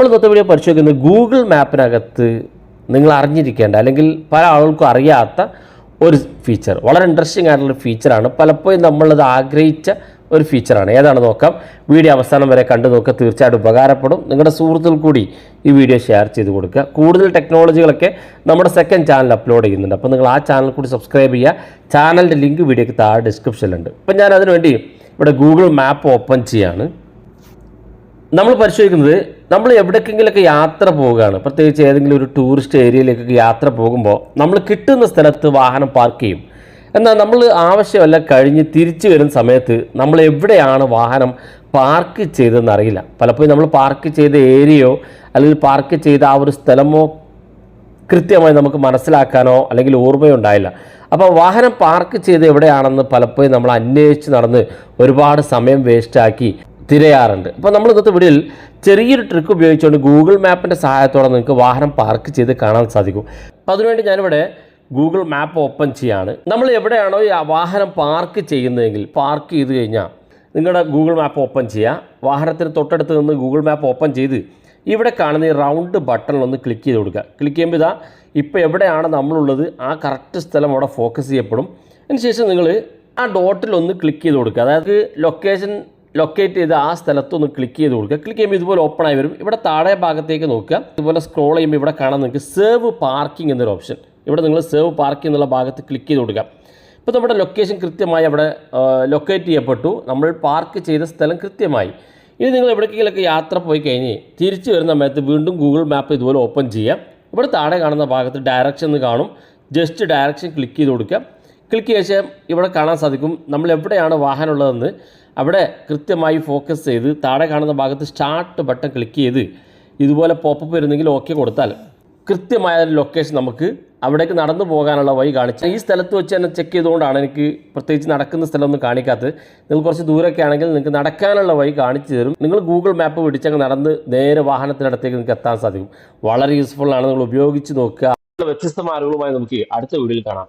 നമ്മൾ ഇന്നത്തെ വീഡിയോ പരിശോധിക്കുന്നത് ഗൂഗിൾ മാപ്പിനകത്ത് നിങ്ങൾ അറിഞ്ഞിരിക്കേണ്ട അല്ലെങ്കിൽ പല ആളുകൾക്കും അറിയാത്ത ഒരു ഫീച്ചർ വളരെ ഇൻട്രസ്റ്റിംഗ് ആയിട്ടുള്ള ഫീച്ചറാണ് പലപ്പോഴും നമ്മളത് ആഗ്രഹിച്ച ഒരു ഫീച്ചറാണ് ഏതാണ് നോക്കാം. വീഡിയോ അവസാനം വരെ കണ്ടു നോക്കുക. തീർച്ചയായിട്ടും ഉപകാരപ്പെടും. നിങ്ങളുടെ സുഹൃത്തുക്കൾ കൂടി ഈ വീഡിയോ ഷെയർ ചെയ്ത് കൊടുക്കുക. കൂടുതൽ ടെക്നോളജികളൊക്കെ നമ്മുടെ സെക്കൻഡ് ചാനൽ അപ്ലോഡ് ചെയ്യുന്നുണ്ട്. അപ്പോൾ നിങ്ങൾ ആ ചാനൽ കൂടി സബ്സ്ക്രൈബ് ചെയ്യുക. ചാനലിന്റെ ലിങ്ക് വീഡിയോക്ക് താഴെ ഡിസ്ക്രിപ്ഷനിലുണ്ട് ഇപ്പം ഞാൻ അതിനു വേണ്ടി ഇവിടെ ഗൂഗിൾ മാപ്പ് ഓപ്പൺ ചെയ്യാണ്. നമ്മൾ പരിശോധിക്കുന്നത് നമ്മൾ എവിടേക്കെങ്കിലൊക്കെ യാത്ര പോവുകയാണ്. പ്രത്യേകിച്ച് ഏതെങ്കിലും ഒരു ടൂറിസ്റ്റ് ഏരിയയിലേക്കൊക്കെ യാത്ര പോകുമ്പോൾ നമ്മൾ കിട്ടുന്ന സ്ഥലത്ത് വാഹനം പാർക്ക് ചെയ്യും. എന്നാൽ നമ്മൾ ആവശ്യമല്ല കഴിഞ്ഞ് തിരിച്ചു വരുന്ന സമയത്ത് നമ്മൾ എവിടെയാണ് വാഹനം പാർക്ക് ചെയ്തതെന്ന് അറിയില്ല. പലപ്പോഴും നമ്മൾ പാർക്ക് ചെയ്ത ഏരിയയോ അല്ലെങ്കിൽ പാർക്ക് ചെയ്ത ആ ഒരു സ്ഥലമോ കൃത്യമായി നമുക്ക് മനസ്സിലാക്കാനോ അല്ലെങ്കിൽ ഓർമ്മയോ ഉണ്ടായില്ല. അപ്പോൾ വാഹനം പാർക്ക് ചെയ്ത് എവിടെയാണെന്ന് പലപ്പോഴും നമ്മൾ അന്വേഷിച്ച് നടന്ന് ഒരുപാട് സമയം വേസ്റ്റാക്കി തിരയാറുണ്ട്. അപ്പോൾ നമ്മൾ ഇന്നത്തെ വീഡിയോയിൽ ചെറിയൊരു ട്രിക്ക് ഉപയോഗിച്ചുകൊണ്ട് ഗൂഗിൾ മാപ്പിന്റെ സഹായത്തോടെ നിങ്ങൾക്ക് വാഹനം പാർക്ക് ചെയ്ത് കാണാൻ സാധിക്കും. അപ്പോൾ അതിനുവേണ്ടി ഞാനിവിടെ ഗൂഗിൾ മാപ്പ് ഓപ്പൺ ചെയ്യാണ്. നമ്മൾ എവിടെയാണോ ഈ വാഹനം പാർക്ക് ചെയ്യുന്നതെങ്കിൽ പാർക്ക് ചെയ്ത് കഴിഞ്ഞാൽ നിങ്ങളുടെ ഗൂഗിൾ മാപ്പ് ഓപ്പൺ ചെയ്യുക. വാഹനത്തിന് തൊട്ടടുത്ത് നിന്ന് ഗൂഗിൾ മാപ്പ് ഓപ്പൺ ചെയ്ത് ഇവിടെ കാണുന്ന ഈ റൗണ്ട് ബട്ടണിലൊന്ന് ക്ലിക്ക് ചെയ്ത് കൊടുക്കുക. ക്ലിക്ക് ചെയ്യുമ്പോൾ ഇതാ ഇപ്പോൾ എവിടെയാണ് നമ്മളുള്ളത്? ആ കറക്റ്റ് സ്ഥലം അവിടെ ഫോക്കസ് ചെയ്യപ്പെടും. അതിനുശേഷം നിങ്ങൾ ആ ഡോട്ടിലൊന്ന് ക്ലിക്ക് ചെയ്ത് കൊടുക്കുക. അതായത് ലൊക്കേഷൻ ലൊക്കേറ്റ് ചെയ്ത് ആ സ്ഥലത്തൊന്ന് ക്ലിക്ക് ചെയ്ത് കൊടുക്കുക. ക്ലിക്ക് ചെയ്യുമ്പോൾ ഇതുപോലെ ഓപ്പൺ ആയി വരും. ഇവിടെ താഴെ ഭാഗത്തേക്ക് നോക്കുക. ഇതുപോലെ സ്ക്രോൾ ചെയ്യുമ്പോൾ ഇവിടെ കാണാൻ നിങ്ങൾക്ക് സേവ് പാർക്കിംഗ് എന്നൊരു ഓപ്ഷൻ ഇവിടെ നിങ്ങൾ സേവ് പാർക്കിംഗ് എന്നുള്ള ഭാഗത്ത് ക്ലിക്ക് ചെയ്ത് കൊടുക്കുക. ഇപ്പോൾ നമ്മുടെ ലൊക്കേഷൻ കൃത്യമായി അവിടെ ലൊക്കേറ്റ് ചെയ്യപ്പെട്ടു. നമ്മൾ പാർക്ക് ചെയ്ത സ്ഥലം കൃത്യമായി. ഇനി നിങ്ങൾ എവിടേക്കെങ്കിലൊക്കെ യാത്ര പോയി കഴിഞ്ഞ് തിരിച്ചു വരുന്ന സമയത്ത് വീണ്ടും ഗൂഗിൾ മാപ്പ് ഇതുപോലെ ഓപ്പൺ ചെയ്യാം ഇവിടെ താഴെ കാണുന്ന ഭാഗത്ത് ഡയറക്ഷൻ എന്ന് കാണും. ജസ്റ്റ് ഡയറക്ഷൻ ക്ലിക്ക് ചെയ്ത് കൊടുക്കുക. ക്ലിക്ക് ചെയ്ത ശേഷം ഇവിടെ കാണാൻ സാധിക്കും. നമ്മൾ എവിടെയാണ് വാഹനം ഉള്ളതെന്ന്. അവിടെ കൃത്യമായി ഫോക്കസ് ചെയ്ത് താഴെ കാണുന്ന ഭാഗത്ത് സ്റ്റാർട്ട് ബട്ടൺ ക്ലിക്ക് ചെയ്ത് ഇതുപോലെ പോപ്പപ്പ് വരുന്നെങ്കിൽ ഓക്കെ കൊടുത്താൽ കൃത്യമായ ലൊക്കേഷൻ നമുക്ക് അവിടേക്ക് നടന്നു പോകാനുള്ള വഴി കാണിച്ചു ഈ സ്ഥലത്ത് വെച്ച് തന്നെ ചെക്ക് ചെയ്തുകൊണ്ടാണ് എനിക്ക് പ്രത്യേകിച്ച് നടക്കുന്ന സ്ഥലമൊന്നും കാണിക്കാത്തത്. നിങ്ങൾ കുറച്ച് ദൂരമൊക്കെ ആണെങ്കിൽ നിങ്ങൾക്ക് നടക്കാനുള്ള വഴി കാണിച്ചു തരും. നിങ്ങൾ ഗൂഗിൾ മാപ്പ് പിടിച്ചങ്ങ് നടന്ന് നേരെ വാഹനത്തിനടുത്തേക്ക് നിങ്ങൾക്ക് എത്താൻ സാധിക്കും. വളരെ യൂസ്ഫുൾ ആണ്. നിങ്ങൾ ഉപയോഗിച്ച് നോക്കുക. വ്യത്യസ്തമായ അറിവുകളുമായി നമുക്ക് അടുത്ത വീഡിയോയിൽ കാണാം.